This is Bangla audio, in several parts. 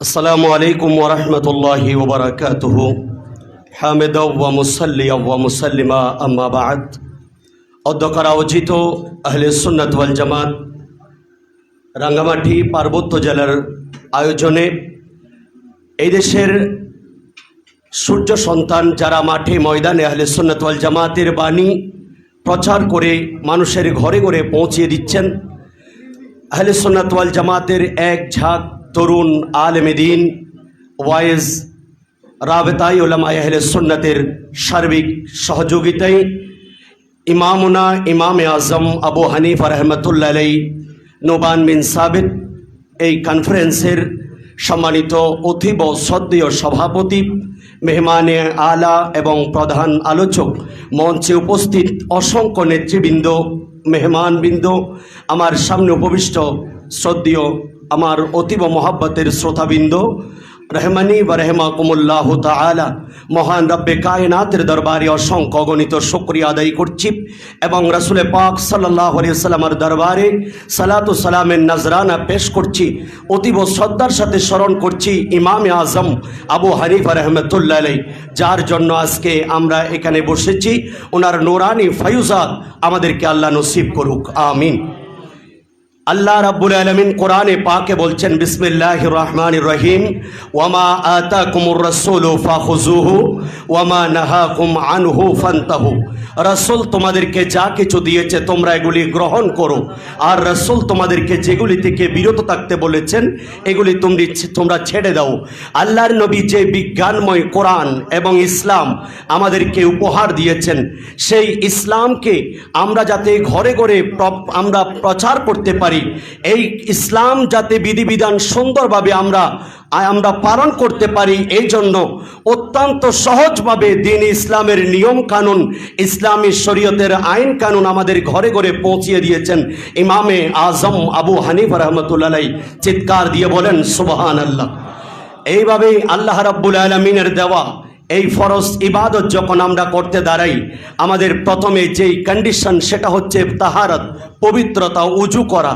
السلام عليكم ورحمة الله وبركاته حامدا ومصليا ومسلما أما بعد অধ্যক্ষর আয়োজিত আহলে সুন্নাত ওয়াল জামাত রাঙ্গামাটি পার্বত্য জেলার আয়োজনে এই দেশের সূর্য সন্তান যারা মাঠে ময়দানে আহলে সুন্নাত ওয়াল জামাতের বাণী প্রচার করে মানুষের ঘরে ঘরে পৌঁছিয়ে দিচ্ছেন আহলে সুন্নাত ওয়াল জামাতের এক ঝাঁক তরুণ আলেমেদিন ওয়াইজ রাবেতাই ওলামা আহলে সুন্নাতের সার্বিক সহযোগিতায় ইমামুনা ইমামে আজম আবু হানিফ রহমতুল্লাহ আলাই নোবান বিন সাবিত এই কনফারেন্সের সম্মানিত অতীব শ্রদ্ধেয় সভাপতি, মেহমানে আলা এবং প্রধান আলোচক মঞ্চে উপস্থিত অসংখ্য নেতৃবৃন্দ, মেহমানবৃন্দ, আমার সামনে উপবিষ্ট শ্রদ্ধেয় আমার অতীব মহাব্বতের শ্রোতাবৃন্দ, রহমানি বা রহমাকুমুল্লাহ তালা মহান রব্বে কায়নাতের দরবারে অসংখ্য অগণিত শুক্রিয়া আদায় করছি এবং রসুলে পাক সাল্লাহ সাল্লামার দরবারে সালাতু সালামের নজরানা পেশ করছি, অতীব শ্রদ্ধার সাথে স্মরণ করছি ইমামে আজম আবু হানিফা রহমতুল্লাহ যার জন্য আজকে আমরা এখানে বসেছি। ওনার নোরানি ফায়ুজাত আমাদেরকে আল্লাহ নসিব করুক, আমিন। আল্লাহ রাব্বুল আলমিন কোরআনে পাকে বলছেন বিসমিল্লাহ রহমান রহিম। ওয়ামা আতা কুমুর রসুল ফাহুজুহু ওয়ামা নাহাকুম আনহু ফান্তাহু। রসুল তোমাদেরকে যা কিছু দিয়েছে, তোমরা এগুলি গ্রহণ করো। আর রসুল তোমাদেরকে যেগুলি থেকে বিরত থাকতে বলেছেন, এগুলি তুমি তোমরা ছেড়ে দাও। আল্লাহর নবী যে বিজ্ঞানময় কোরআন এবং ইসলাম আমাদেরকে উপহার দিয়েছেন, সেই ইসলামকে আমরা যাতে ঘরে ঘরে আমরা প্রচার করতে পারি এই ইসলাম যাতে বিধিবিধান সুন্দরভাবে আমরা আমরা পালন করতে পারি। এই জন্য অত্যন্ত সহজভাবে দিন ইসলামের নিয়ম কানুন, ইসলামী শরীয়তের আইন কানুন আমাদের ঘরে ঘরে পৌঁছিয়ে দিয়েছেন। ইমামে আজম আবু হানিফ রহমতুল্লাহ চিৎকার দিয়ে বলেন সুবহান আল্লাহ এইভাবেই আল্লাহ রাব্বুল আলমিনের দেওয়া এই ফরজ ইবাদত যখন আমরা করতে দাঁড়াই, আমাদের প্রথমে যেই কন্ডিশন সেটা হচ্ছে তাহারত, পবিত্রতা, উজু করা।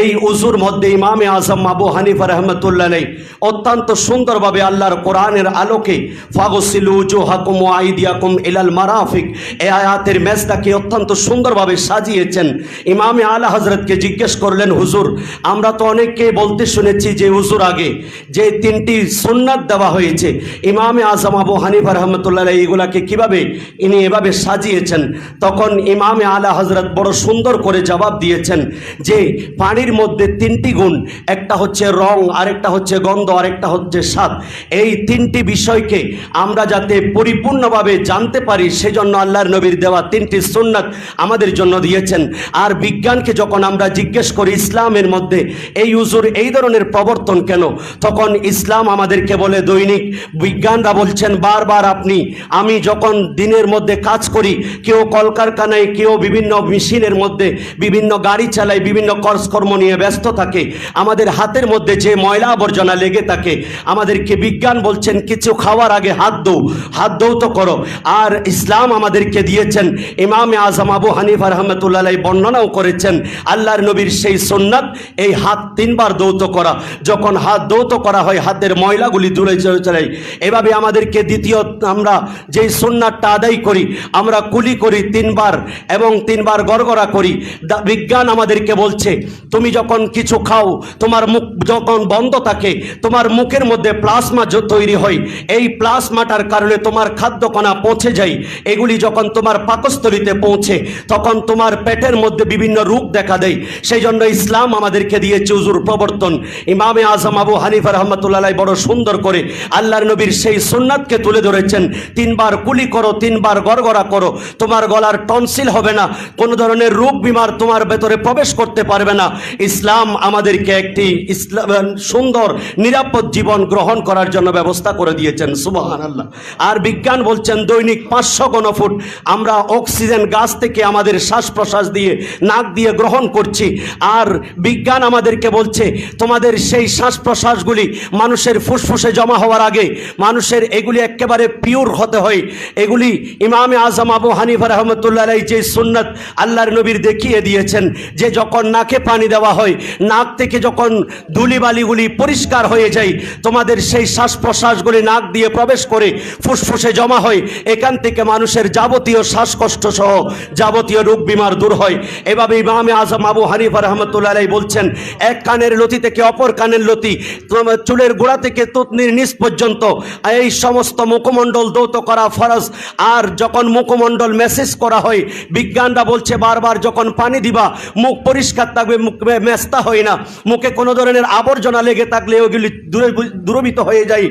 এই উজুর মধ্যে ইমামে আজম আবু হানিফা রহমতুল্লাহ নেই। অত্যন্ত সুন্দরভাবে আল্লাহর কোরআনের আলোকে, ফাগসিল উজু হাকুম আইদিয়াকুম ইলাল মারাফিক এ আয়াতের মেজদাকে অত্যন্ত সুন্দরভাবে সাজিয়েছেন। ইমামে আলা হজরতকে জিজ্ঞেস করলেন, হুজুর, আমরা তো অনেককে বলতে শুনেছি যে হুজুর আগে যে তিনটি সুন্নাত দেওয়া হয়েছে। ইমামে আজম আবু হানিফা রহমতুল্লাহ এইগুলাকে কীভাবে ইনি এভাবে সাজিয়েছেন? তখন ইমামে আলা হজরত বড় সুন্দর করে জবাব দিয়েছেন যে, পানির মধ্যে তিনটি গুণ, একটা হচ্ছে রং, আরেকটা হচ্ছে গন্ধ, আরেকটা হচ্ছে স্বাদ। এই তিনটি বিষয়কে আমরা যাতে পরিপূর্ণভাবে জানতে পারি, সেজন্য আল্লাহর নবীর দেওয়া তিনটি সুন্নাত আমাদের জন্য দিয়েছেন। আর বিজ্ঞানকে যখন আমরা জিজ্ঞেস করি, ইসলামের মধ্যে এই উজুর এই ধরনের প্রবর্তন কেন? তখন ইসলাম আমাদেরকে বলে, দৈনিক বিজ্ঞানরা বলছেন বারবার আপনি, আমি যখন দিনের মধ্যে কাজ করি, কেউ কলকারখানায়, কেউ বিভিন্ন মেশিনের মধ্যে, বিভিন্ন গাড়ি চালায়, বিভিন্ন কর্মকর্ম নিয়ে ব্যস্ত থাকে, আমাদের হাতের মধ্যে যে ময়লা আবর্জনা লেগে থাকে, আমাদেরকে বিজ্ঞান বলছেন, কিছু খাওয়ার আগে হাত দৌ হাত দৌত করো। আর ইসলাম আমাদেরকে দিয়েছেন, ইমামে আজম আবু হানিফা রহমতুল্লাহ বর্ণনাও করেছেন, আল্লাহর নবীর সেই সুন্নাত, এই হাত তিনবার দৌত করা, যখন হাত দৌত করা হয়, হাতের ময়লাগুলি চলে চলে এভাবে আমাদেরকে দ্বিতীয় আমরা যেই সুন্নাতটা আদায় করি, আমরা কুলি করি তিনবার এবং তিনবার গড়গড়া করি। বিজ্ঞান আমাদেরকে বলছে, তুমি যখন কিছু খাও, তোমার মুখ যখন বন্ধ থাকে, তোমার মুখের মধ্যে প্লাজমা তৈরি হয়। এই প্লাজমাটার কারণে তোমার খাদ্যকণা পৌঁছে যায়। এগুলি যখন তোমার পাকস্থলিতে পৌঁছে, তখন তোমার পেটের মধ্যে বিভিন্ন রূপ দেখা দেয়। সেই জন্য ইসলাম আমাদেরকে দিয়েছে উজুর প্রবর্তন। ইমামে আজম আবু হানিফা রহমতুল্লাহ বড় সুন্দর করে আল্লাহর নবীর সেই সুন্নাতকে তুলে ধরেছেন, তিনবার কুলি করো, তিনবার গড়গড়া করো, তোমার গলার টনসিল হবে না, কোনো ধরনের রোগ বিমার তোমার ভেতরে প্রবেশ করতে পারবে না। ইসলাম আমাদেরকে একটি ইসলাম, সুন্দর, নিরাপদ জীবন গ্রহণ করার জন্য ব্যবস্থা করে দিয়েছেন সুবহান আল্লাহ আর বিজ্ঞান বলছেন, দৈনিক পাঁচশো ঘনফুট, আমরা অক্সিজেন গাছ থেকে আমাদের শ্বাস প্রশ্বাস দিয়ে, নাক দিয়ে গ্রহণ করছি। আর বিজ্ঞান আমাদেরকে বলছে, তোমাদের সেই শ্বাস প্রশ্বাসগুলি মানুষের ফুসফুসে জমা হওয়ার আগে, মানুষের এগুলি একেবারে পিওর হতে হয়। এগুলি ইমামে আজম আবু হানিফা রহমতুল্লাহ যে সুন্নত আল্লাহর নবীর দেখিয়ে দিয়েছেন, যে যখন নাকে পানি দেওয়া হয়, নাক থেকে যখন ধুলিবালিগুলি পরিষ্কার হয়ে যায়, তোমাদের সেই শ্বাস প্রশ্বাসগুলি নাক দিয়ে প্রবেশ করে ফুসফুসে জমা হয়। এখান থেকে মানুষের যাবতীয় শ্বাসকষ্ট সহ যাবতীয় রোগ বিমার দূর হয়। এভাবে ইমামে আজম আবু হানিফা রহমতুল্লাহ আলাই বলছেন, এক কানের লতি থেকে অপর কানের লতি চুলের গোড়া থেকে তুতনির নিচ পর্যন্ত, এই সমস্ত মুখমণ্ডল দৌত করা ফরজ। আর যখন মুখমণ্ডল মেসেজ করা হয়, বিজ্ঞানরা বলছে, বারবার যখন পানি দিবা, মুখ পরিষ্কার থাকবে, মুখ মেস্তা হয় না। মুখে কোনো ধরনের আবর্জনা লেগে থাকলে ওগুলি দূরে দূরবিত হয়ে যায়।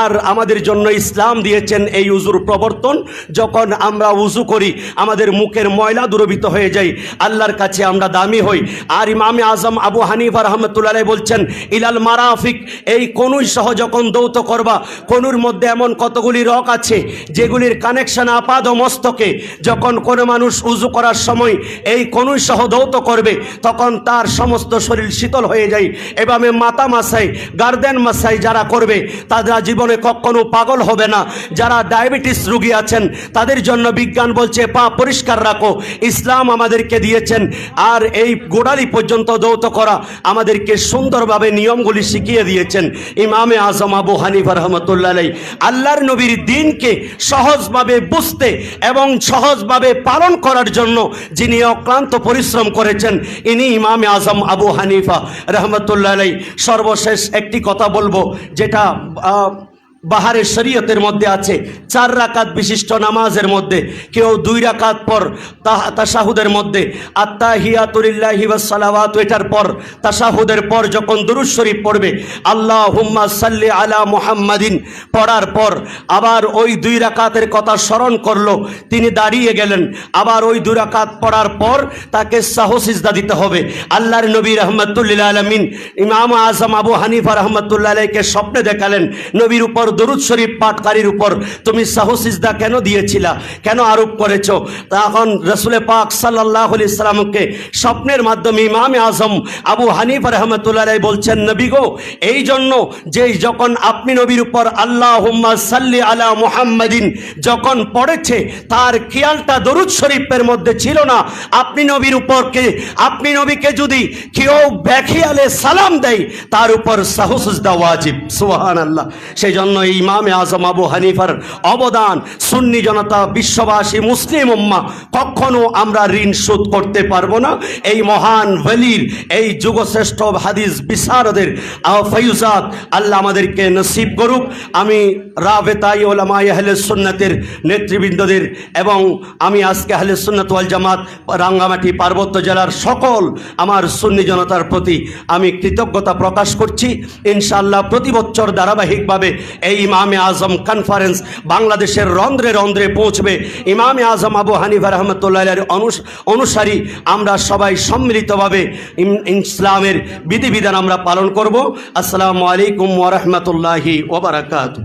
আর আমাদের জন্য ইসলাম দিয়েছেন এই উজুর প্রবর্তন। যখন আমরা উজু করি, আমাদের মুখের ময়লা দূরবিত হয়ে যায়। আল্লাহর কাছে আমরা দামি হই। আর ইমামে আজম আবু হানিফা রহমতুল্লাহ বলছেন, ইলাল মারাফিক এই কনুই সহ যখন দৌত করবা, কনুর মধ্যে এমন কতগুলি রক আছে, যেগুলির কানেকশন আপাদ মস্তকে, যখন কোনো মানুষ উজু করার সময় এই কনুই সহ দৌত করবে, তখন তার সমস্ত শরীর শীতল হয়ে যায়। এভাবে মাতা মাসাই গার্ডেন মাসাই যারা করবে, তারা জীবনে কখনো পাগল হবে না। যারা ডায়াবেটিস রোগী আছেন, তাদের জন্য বিজ্ঞান বলছে, পা পরিষ্কার রাখো। ইসলাম আমাদেরকে দিয়েছেন, আর এই গোড়ালি পর্যন্ত দৌত করা আমাদেরকে সুন্দরভাবে নিয়মগুলি শিখিয়ে দিয়েছেন। ইমামে আজম আবু হানিফা রহমতুল্লাহ আল্লাহর নবীর দিনকে সহজভাবে বুঝতে এবং সহজভাবে পালন করার জন্য যিনি অক্লান্ত পরিশ্রম করেছেন, ইনি ইমাম আজম আবু হানিফা, রহমতুল্লাহ সর্বশেষ একটি কথা বলব, যেটা বাহারের শরীয়তের মধ্যে আছে। চার রাকাত বিশিষ্ট নামাজের মধ্যে, কেউ দুই রাকাত পর তা- তাশাহুদের মধ্যে। আত্মাহিয়াতুলিল্লাহি সালাওয়াত এটার পর, তাশাহুদের পর যখন দুরুজ শরীফ পড়বে আল্লাহ হুম্মা সাল্লি আলা মুহাম্মাদিন, পড়ার পর আবার ওই দুই রাকাতের কথা স্মরণ করল, তিনি দাঁড়িয়ে গেলেন। আবার ওই দুই রাকাত পড়ার পর তাকে সাহসিজদা দিতে হবে। আল্লাহর নবী রহমতুল্লিল আলমিন, ইমাম আজম আবু হানিফা রহমতুল্লাহ আলাইকে স্বপ্নে দেখালেন, নবীর উপর দরুদ শরীফ পাঠকারীর উপর তুমি সাহসিজদা কেন দিয়েছিলা? কেন আরোপ করেছ? তখন রসুলে পাক সাল্লাহ ইসলামকে স্বপ্নের মাধ্যমে ইমাম আজম আবু হানিফা রহমতুল্লাহ বলছেন, নবী গো, এই জন্য যে যখন আপনি নবীর উপর আল্লাহ সাল্লি আলা মুহাম্মাদিন যখন পড়েছে, তার খেয়ালটা দরুদ শরীফের মধ্যে ছিল না। আপনি নবীর উপরকে, আপনি নবীকে যদি কেউ ব্যাখিয়ালে সালাম দেয়, তার উপর সাহসুজদা ওয়াজিব। সুহান আল্লাহ সেই জন্য ইমামে আজম আবু হানিফার অবদান সুন্নি জনতা বিশ্ববাসী মুসলিম উম্মা কখনো আমরা ঋণ শোধ করতে পারব না। এই মহান ভলির এই যুগশ্রেষ্ঠ হাদিস বিশারদের আহ, ফয়ুজাত আল্লাহ আমাদেরকে নসিব করুক। আমি রাবেতাই ওলামা আহলে সুন্নাতের নেতৃবৃন্দদের এবং আমি আজকে আহলে সুন্নাত ওয়াল জামাত রাঙ্গামাটি পার্বত্য জেলার সকল আমার সুন্নি জনতার প্রতি আমি কৃতজ্ঞতা প্রকাশ করছি। ইনশাআল্লাহ প্রতি বছর ধারাবাহিকভাবে এই ইমামে আজম কনফারেন্স বাংলাদেশের রন্ধ্রে রন্ধ্রে পৌঁছবে। ইমামে আজম আবু হানিফা রহমতুল্লাহ অনুসারী আমরা সবাই সম্মিলিতভাবে ইসলামের বিধিবিধান আমরা পালন করব। আসসালামু আলাইকুম ওরহমতুল্লাহি ওবরাকাতু